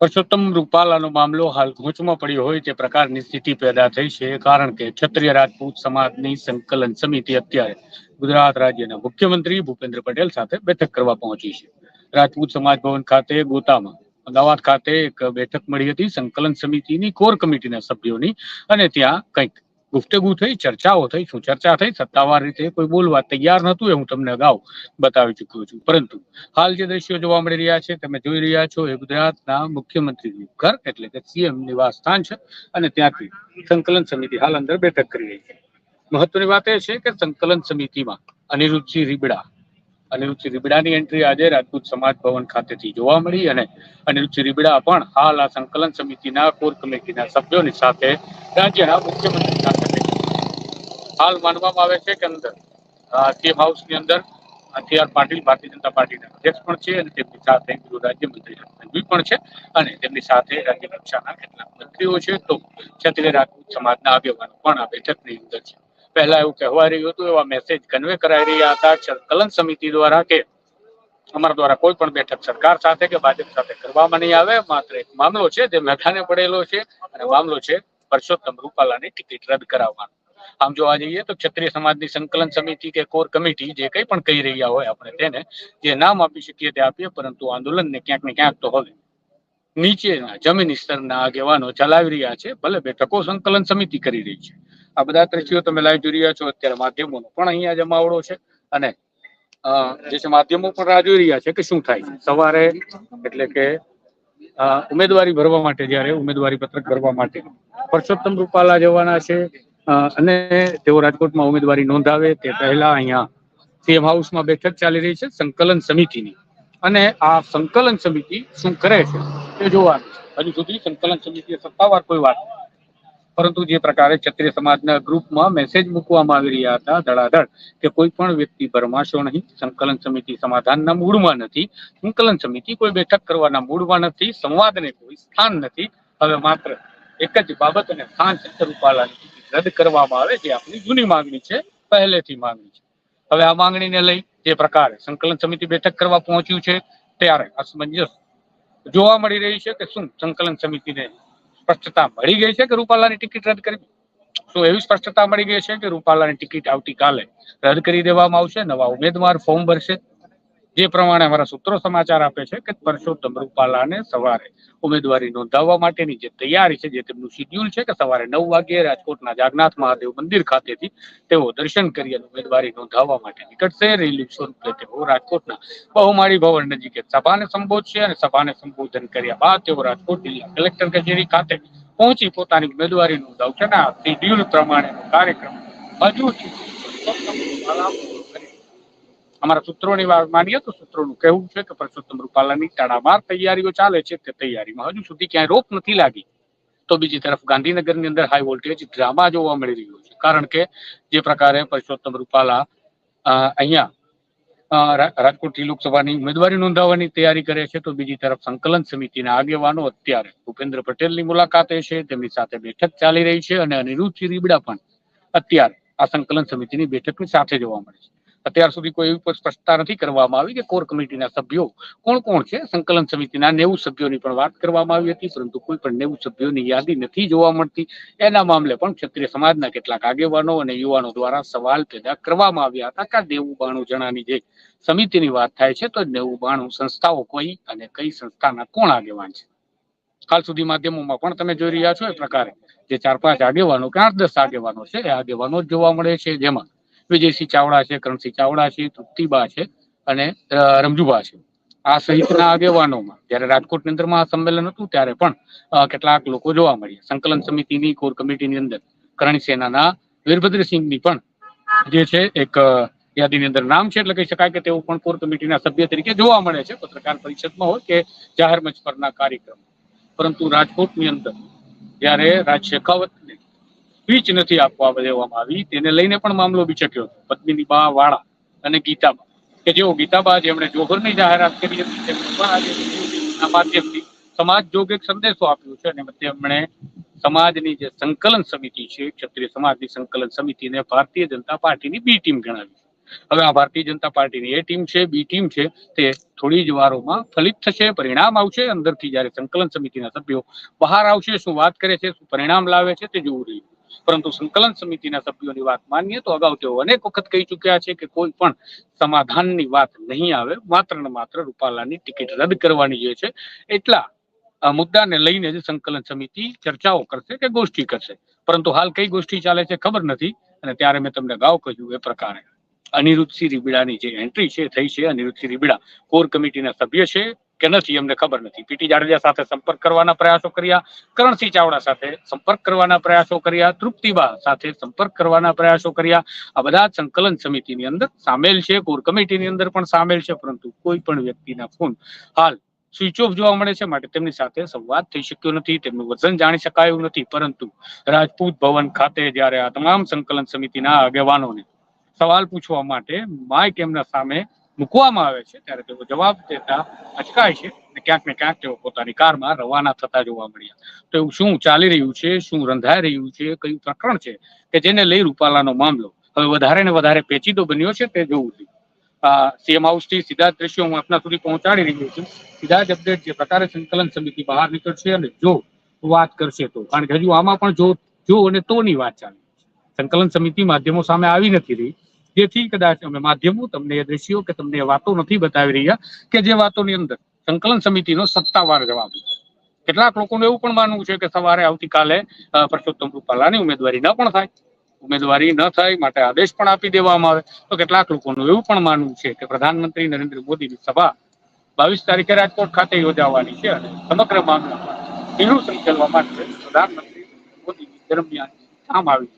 પરસોત્તમ રૂપાલાનો મામલો હાલ ગૂંચમાં પડ્યો હોય તે પ્રકારની સ્થિતિ પેદા થઈ છે, કારણ કે ક્ષત્રિય રાજપૂત સમાજની સંકલન સમિતિ અત્યારે ગુજરાત રાજ્યના મુખ્યમંત્રી ભૂપેન્દ્ર પટેલ સાથે બેઠક કરવા પહોંચી છે. રાજપૂત સમાજ ભવન ખાતે ગોતામાં, અમદાવાદ ખાતે એક બેઠક મળી હતી સંકલન સમિતિની કોર કમિટીના સભ્યોની અને ત્યાં કંઈક ગુફ્તગુ થઈ, ચર્ચાઓ થઈ, શું ચર્ચા થઈ, સત્તાવાર રીતે કોઈ બોલવા તૈયાર નહોતું એ હું તમને અગાઉ બતાવી ચૂક્યો છું. પરંતુ હાલ જે દ્રશ્યો જોવા મળી રહ્યા છે, તમે જોઈ રહ્યા છો એ ગુજરાતના મુખ્યમંત્રીનું ઘર, એટલે કે સીએમ નિવાસ સ્થાન છે અને ત્યાંથી સંકલન સમિતિ હાલ અંદર બેઠક કરી રહી છે. મહત્વની વાત એ છે કે સંકલન સમિતિમાં અનિરુદ્ધસિંહ રીબડા અનિરુદ્ધસિંહ રીબડાની એન્ટ્રી આજે રાજપૂત સમાજ ભવન ખાતેથી જોવા મળી અને અનિરુદ્ધ રીબડા પણ હાલ આ સંકલન સમિતિના કોર કમિટીના સભ્યોની સાથે રાજ્યના મુખ્યમંત્રી સાથે હાલ માનવામાં આવે છે કે અંદર સીએમ હાઉસની અંદર સી આર પાટીલ, ભારતીય જનતા પાર્ટીના અધ્યક્ષ પણ છે અને તેમની સાથે ગૃહ રાજ્યમંત્રી સંઘવી પણ છે અને તેમની સાથે રાજ્ય કક્ષાના કેટલાક મંત્રીઓ છે. તો ક્ષત્રિય રાજપૂત સમાજના આગેવાનો પણ આ બેઠકની અંદર છે. પહેલા એવું કહેવાય રહ્યું હતું, એવા મેસેજ કન્વે કરાઈ રહ્યા હતા સંકલન સમિતિ દ્વારા કે અમારા દ્વારા કોઈ પણ બેઠક સરકાર સાથે કે ભાજપ સાથે કરવામાં નહીં આવે. માત્ર એક મામલો છે જે મેઘાને પડેલો છે અને મામલો છે પરસોત્તમ રૂપાલાની ટિકિટ રદ કરાવવાનો. આમ જોવા જઈએ તો ક્ષત્રિય સમાજની સંકલન સમિતિ કે કોર કમિટી જે કંઈ પણ કહી રહ્યા હોય આપણે તેને જે નામ આપી શકીએ તે આપીએ, પરંતુ આંદોલનને ક્યાંક ને ક્યાંક તો હવે નીચેના જમીન સ્તરના આગેવાનો ચલાવી રહ્યા છે. ભલે બેઠકો સંકલન સમિતિ કરી રહી છે. આ બધા દ્રશ્યો તમે લાઈવ જોઈ રહ્યા છો અત્યારે માધ્યમોનો. પણ અહીંયા જમાવડો છે અને જે છે માધ્યમો પણ રાહ જોઈ રહ્યા છે કે શું થાય સવારે એટલે કે ઉમેદવારી ભરવા માટે જ્યારે ઉમેદવારી પત્રક ભરવા માટે પરસોત્તમ રૂપાલા જવાના છે અને તેઓ રાજકોટમાં ઉમેદવારી નોંધાવે તે પહેલા અહીંયા સીએમ હાઉસમાં બેઠક ચાલી રહી છે સંકલન સમિતિની. અને આ સંકલન સમિતિ શું કરે છે તે જોવાનું હજુ સુધી સંકલન સમિતિએ સત્તાવાર કોઈ વાત. પરંતુ જે પ્રકારે ક્ષત્રિય સમાજના ગ્રુપમાં મેસેજ મૂકવામાં આવી રહ્યા હતા ધડાધડ કે કોઈ પણ વ્યક્તિ ભરમાશો નહીં, સંકલન સમિતિ સમાધાનના મૂળમાં નથી, સંકલન સમિતિ કોઈ બેઠક કરવાના મૂળમાં નથી, સંવાદને કોઈ સ્થાન નથી. હવે માત્ર એક જ બાબત અને સ્થાન છે રદ કરવામાં આવે જે આપણી જૂની માંગણી છે, પહેલેથી માંગણી છે. હવે આ માંગણીને લઈ જે પ્રકારે સંકલન સમિતિ બેઠક કરવા પહોંચ્યું છે, ત્યારે અસમંજસ જોવા મળી રહી છે કે શું સંકલન સમિતિને સ્પષ્ટતા મળી ગઈ છે કે રૂપાલાની ટિકિટ રદ કરવી શું એવી સ્પષ્ટતા મળી ગઈ છે કે રૂપાલાની ટિકિટ આવતીકાલે રદ કરી દેવામાં આવશે? નવા ઉમેદવાર ફોર્મ ભરશે? જે પ્રમાણે અમારા સૂત્રો સમાચાર આપે છે કે પરસોત્તમ રૂપાલાને સવારે ઉમેદવારી નોંધાવવા માટેની જે તૈયારી છે, જે તેમનું શિડ્યુલ છે કે સવારે નવ વાગ્યે રાજકોટના જાગનાથ મહાદેવ મંદિર ખાતેથી તેઓ દર્શન કરી અને ઉમેદવારી નોંધાવવા માટે નીકળશે. રેલી સ્વરૂપે તેઓ રાજકોટના બહુમાળી ભવન નજીક સભાને સંબોધશે અને સભાને સંબોધન કર્યા બાદ તેઓ રાજકોટ જિલ્લા કલેક્ટર કચેરી ખાતે પહોંચી પોતાની ઉમેદવારી નોંધાવશે અને આ શિડ્યુલ પ્રમાણેનો કાર્યક્રમ હજુ અમારા સૂત્રોની વાત માનીએ તો સૂત્રોનું કહેવું છે કે પરસોત્તમ રૂપાલાની તડામાર તૈયારીઓ ચાલે છે તે તૈયારીમાં હજુ સુધી ક્યાંય રોક નથી લાગી. તો બીજી તરફ ગાંધીનગરની અંદર હાઈ વોલ્ટેજ ડ્રામા જોવા મળી રહ્યો છે. કારણ કે જે પ્રકારે પરસોત્તમ રૂપાલા અહીંયા રાજકોટથી લોકસભાની ઉમેદવારી નોંધાવવાની તૈયારી કરે છે, તો બીજી તરફ સંકલન સમિતિના આગેવાનો અત્યારે ભૂપેન્દ્ર પટેલની મુલાકાતે છે, તેમની સાથે બેઠક ચાલી રહી છે અને અનિરુદ્ધ રીબડા પણ અત્યારે આ સંકલન સમિતિની બેઠકની સાથે જોવા મળે છે. અત્યાર સુધી કોઈ એવી સ્પષ્ટતા નથી કરવામાં આવી કે કોર કમિટીના સભ્યો કોણ કોણ છે? સંકલન સમિતિના નેવું સભ્યોની પણ વાત કરવામાં આવી હતી, પરંતુ કોઈ પણ નેવું સભ્યોની યાદી નથી જોવા મળતી. એના મામલે પણ ક્ષત્રિય સમાજના કેટલાક આગેવાનો અને યુવાનો દ્વારા સવાલ પેદા કરવામાં આવ્યા હતા કે નેવું બાણું જણાની જે સમિતિની વાત થાય છે, તો નેવું બાણું સંસ્થાઓ કોઈ અને કઈ સંસ્થાના કોણ આગેવાન છે? હાલ સુધી માધ્યમોમાં પણ તમે જોઈ રહ્યા છો એ પ્રકારે જે ચાર પાંચ આગેવાનો કે આઠ દસ આગેવાનો છે, એ આગેવાનો જોવા મળે છે જેમાં વિજયસિંહ ચાવડા છે, કરણસિંહ ચાવડા છે, તૃપ્તિબા છે અને રમજુબા છે. આ સહિતના આગેવાનોમાં જ્યારે રાજકોટની અંદર સંમેલન હતું ત્યારે પણ કેટલાક લોકો જોવા મળ્યા. સંકલન સમિતિની, કોર કમિટીની અંદર કરણી સેનાના વીરભદ્રસિંહની પણ જે છે એક યાદીની અંદર નામ છે એટલે કહી શકાય કે તેઓ પણ કોર કમિટીના સભ્ય તરીકે જોવા મળે છે. પત્રકાર પરિષદમાં હોય કે જાહેર મંચ પરના કાર્યક્રમ પરંતુ રાજકોટની અંદર જ્યારે રાજ શેખાવતને સ્પીચ નથી આપવા દેવામાં આવી. તેને લઈને પણ મામલો બિચક્યો હતો. પત્નીની બા, વાળા અને ગીતાબા. કે જેઓ ગીતાબા જેમણે જોહરની જાહેરાત કરી હતી, તેમણે માધ્યમથી સમાજ જોગ એક સંદેશો આપ્યો છે અને તેમણે સમાજની જે સંકલન સમિતિ છે, ક્ષત્રિય સમાજની સંકલન સમિતિને ભારતીય જનતા પાર્ટીની બી ટીમ ગણાવી હવે આ ભારતીય જનતા પાર્ટીની એ ટીમ છે, બી ટીમ છે, તે થોડી જ વારોમાં ફલિત થશે, પરિણામ આવશે, અંદરથી જ્યારે સંકલન સમિતિના સભ્યો બહાર આવશે, શું વાત કરે છે, શું પરિણામ લાવે છે, તે જોવું રહ્યું. પરંતુ સંકલન સમિતિના સભ્યોની વાત માનીએ તો અગાઉ તેઓ અનેક વખત કહી ચૂક્યા છે કે કોઈ પણ સમાધાનની વાત નહીં આવે, માત્ર ને માત્ર રૂપાલાની ટિકિટ રદ કરવાની જે છે, એટલા મુદ્દાને લઈને જ સંકલન સમિતિ ચર્ચાઓ કરશે કે ગોષ્ઠી કરશે. પરંતુ હાલ કઈ ગોષ્ઠી ચાલે છે ખબર નથી અને ત્યારે મેં તમને અગાઉ કહ્યું એ પ્રકારે. અનિરુદ્ધસિંહ રીબીડાની જે એન્ટ્રી છે, થઈ છે અનિરુદ્ધસિંહ રીબીડા કોર કમિટીના સભ્ય છે. કે નથી, અમને ખબર નથી. પીટી જાડેજા સાથે સંપર્ક કરવાના પ્રયાસો કર્યા, કરણસિંહ ચાવડા સાથે સંપર્ક કરવાના પ્રયાસો કર્યા, તૃપ્તિબા સાથે સંપર્ક કરવાના પ્રયાસો કર્યા. આ બધા સંકલન સમિતિની અંદર સામેલ છે, કોર કમિટીની અંદર પણ સામેલ છે, પરંતુ કોઈ પણ વ્યક્તિના ફોન હાલ સ્વિચ ઓફ જોવા મળે છે, માટે તેમની સાથે સંવાદ થઈ શક્યો નથી, તેમનું વજન જાણી શકાયું નથી, પરંતુ રાજપૂત ભવન ખાતે જ્યારે આ તમામ સંકલન સમિતિના આગેવાનોને સવાલ પૂછવા માટે માઇક એમના સામે મૂકવામાં આવે છે, ત્યારે તેઓ જવાબ દેતા અચકાય છે અને ક્યાંક ને ક્યાંક તેઓ પોતાની કારમાં રવાના થતા જોવા મળ્યા. તો એવું શું ચાલી રહ્યું છે, શું રંધાઈ રહ્યું છે, કયું પ્રકરણ છે કે જેને લઈ રૂપાલાનો મામલો? હવે વધારે ને વધારે પેચીદો બન્યો છે તે જોવું જોઈએ સીએમ હાઉસથી સીધા દ્રશ્યો હું આપના સુધી પહોંચાડી રહ્યો છું. સીધા જ અપડેટ જે પ્રકારે સંકલન સમિતિ બહાર નીકળશે અને જો વાત કરશે તો. કારણ કે હજુ આમાં પણ જો જો અને તોની વાત ચાલે સંકલન સમિતિ માધ્યમો સામે આવી નથી રહી. જેથી કદાચ અમે માધ્યમો તમને એ દ્રશ્યો કે તમને વાતો નથી બતાવી રહ્યા કે જે વાતોની અંદર સંકલન સમિતિનો સત્તાવાર જવાબ કેટલાક લોકોનું એવું પણ માનવું છે કે સવારે આવતીકાલે પરસોત્તમ રૂપાલાની ઉમેદવારી ન પણ થાય. ઉમેદવારી ન થાય માટે આદેશ પણ આપી દેવામાં આવે. તો કેટલાક લોકોનું એવું પણ માનવું છે કે પ્રધાનમંત્રી નરેન્દ્ર મોદીની સભા બાવીસ તારીખે રાજકોટ ખાતે યોજાવાની છે અને સમગ્ર મામલામાં એનું સંકેલવા માટે પ્રધાનમંત્રી મોદીની દરમિયાન કામ આવી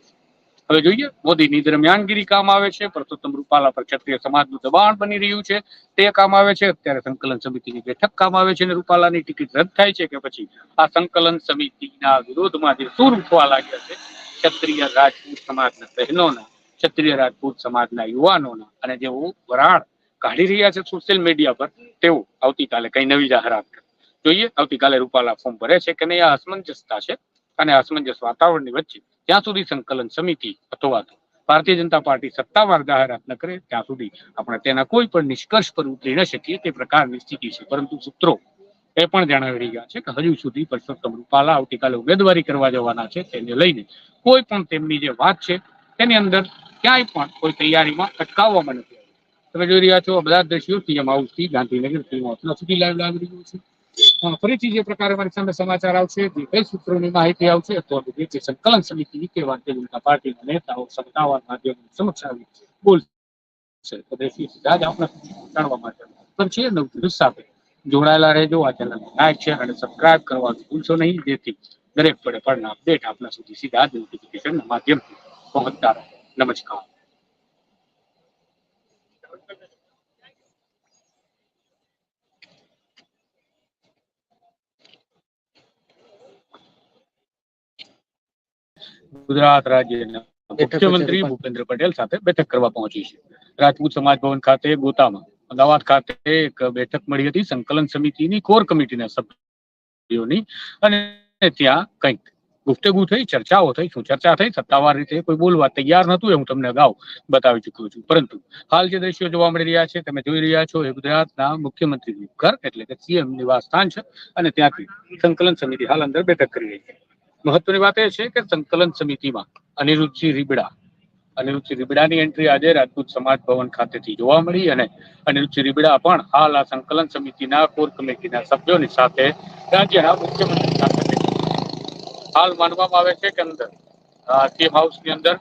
હવે જોઈએ, મોદીની દરમિયાનગીરી કામ આવે છે પરસોત્તમ રૂપાલા પર ક્ષત્રિય સમાજનું દબાણ બની રહ્યું છે, તે કામ આવે છે, અત્યારે સંકલન સમિતિની બેઠક કામ આવે છે અને રૂપાલાની ટિકિટ રદ થાય છે કે પછી આ સંકલન સમિતિના વિરોધમાં જે સૂર ઉઠવા લાગ્યા છે, ક્ષત્રિય રાજપૂત સમાજના બહેનોના, ક્ષત્રિય રાજપૂત સમાજના યુવાનોના અને જેઓ વરાળ કાઢી રહ્યા છે સોશિયલ મીડિયા પર, તેઓ આવતીકાલે કઈ નવી જાહેરાત કરે. જોઈએ, આવતીકાલે રૂપાલા ફોર્મ ભરે છે કે નહીં, આ અસમંજસતા છે અને અસમંજસ વાતાવરણની વચ્ચે જ્યાં સુધી સંકલન સમિતિ અથવા તો ભારતીય જનતા પાર્ટી સત્તાવાર જાહેરાત ન કરે, ત્યાં સુધી આપણે તેના કોઈ પણ નિષ્કર્ષ પર ઉતરી ન શકીએ, તે પ્રકારની સ્થિતિ છે. પરંતુ સૂત્રો એ પણ જણાવી રહ્યા છે કે હજુ સુધી પરસોત્તમ રૂપાલા આવતીકાલે ઉમેદવારી કરવા જવાના છે. તેને લઈને કોઈ પણ તેમની જે વાત છે, તેની અંદર ક્યાંય પણ કોઈ તૈયારીમાં અટકાવવામાં નથી તમે જોઈ રહ્યા છો, બધા દ્રશ્યો સીએમ હાઉસથી ગાંધીનગર સીએમ હું સુધી લાઈવ લાવી રહ્યું છું. ફરીથી જે પ્રકારે મારી સામે સમાચાર આવશે, જે સૂત્રોની માહિતી આવશે, તો જે સંકલન સમિતિ કે ભારતીય જનતા પાર્ટીના નેતાઓ સત્તાવાર માધ્યમો સમક્ષ આવી બોલશે. તો દેશી સીધા જ આપણે જાણવા માટે પણ છે નવ સાથે જોડાયેલા રહેજો આ ચેનલ લાઈક શેર અને સબસ્ક્રાઇબ કરવાનું ભૂલશો નહીં. જેથી દરેક પડે પડના અપડેટ આપણા સુધી સીધા જ નોટિફિકેશનના માધ્યમથી પહોંચતા રહે. નમસ્કાર. ગુજરાત રાજ્યના મુખ્યમંત્રી ભૂપેન્દ્ર પટેલ સાથે બેઠક કરવા પહોંચી છે. રાજપૂત સમાજ ભવન ખાતે ગોતામાં અમદાવાદ ખાતે એક બેઠક મળી હતી સંકલન સમિતિની કોર કમિટીના સભ્યોની અને ત્યાં કંઈક ગુફ્તગુ થઈ ચર્ચાઓ થઈ શું ચર્ચા થઈ સત્તાવાર રીતે કોઈ બોલવા તૈયાર નતું એ હું તમને અગાઉ બતાવી ચૂક્યો છું. પરંતુ હાલ જે દ્રશ્યો જોવા મળી રહ્યા છે તમે જોઈ રહ્યા છો એ ગુજરાતના મુખ્યમંત્રીનું ઘર એટલે કે સીએમ નિવાસ સ્થાન છે અને ત્યાંથી સંકલન સમિતિ હાલ અંદર બેઠક કરી રહી છે. મહત્વની વાત એ છે કે સંકલન સમિતિમાં અનિરુદ્ધસિંહ રીબડા અનિરુદ્ધસિંહ રીબડાની એન્ટ્રી આજે રાજપૂત સમાજ ભવન ખાતેથી જોવા મળી અને અનિરુદ્ધસિંહ રીબડા પણ હાલ આ સંકલન સમિતિના કોર કમિટીના સભ્યોની સાથે રાજ્યના મુખ્યમંત્રી સાથે હાલ માનવામાં આવે છે કે અંદર સીએમ હાઉસની અંદર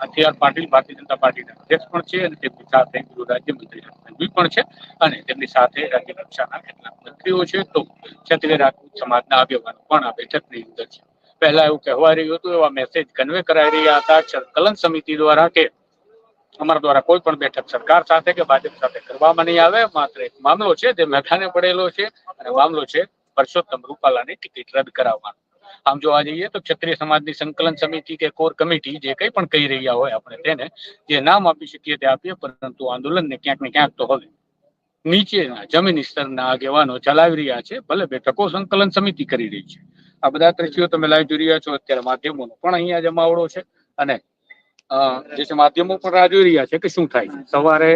સી આર પાટીલ, ભારતીય જનતા પાર્ટીના અધ્યક્ષ પણ છે અને તેમની સાથે ગૃહ રાજ્યમંત્રી હર્ષ પણ છે અને તેમની સાથે રાજ્ય કક્ષાના કેટલાક મંત્રીઓ છે. તો ક્ષત્રિય રાજપૂત સમાજના આગેવાનો પણ આ બેઠકની અંદર છે. પહેલા એવું કહેવાય રહ્યું હતું, એવા મેસેજ કન્વે કરાઈ રહ્યા હતા સંકલન સમિતિ દ્વારા કે અમારા દ્વારા કોઈ પણ બેઠક સરકાર સાથે કે ભાજપ સાથે કરવામાં નહીં આવે. માત્ર એક મામલો છે જે મેઘાને પડેલો છે અને મામલો છે પરસોત્તમ રૂપાલાની ટિકિટ રદ કરાવવાનો. આમ જોવા જઈએ તો ક્ષત્રિય સમાજની સંકલન સમિતિ કે કોર કમિટી જે કંઈ પણ કહી રહ્યા હોય આપણે તેને જે નામ આપી શકીએ તે આપીએ, પરંતુ આંદોલનને ક્યાંક ને ક્યાંક તો હવે નીચેના જમીન સ્તરના આગેવાનો ચલાવી રહ્યા છે. ભલે બેઠકો સંકલન સમિતિ કરી રહી છે. આ બધા દ્રશ્યો તમે લાઈવ જોઈ રહ્યા છો અત્યારે માધ્યમોનો. પણ અહીંયા જમાવડો છે અને જે છે માધ્યમો પણ રાહ જોઈ રહ્યા છે કે શું થાય સવારે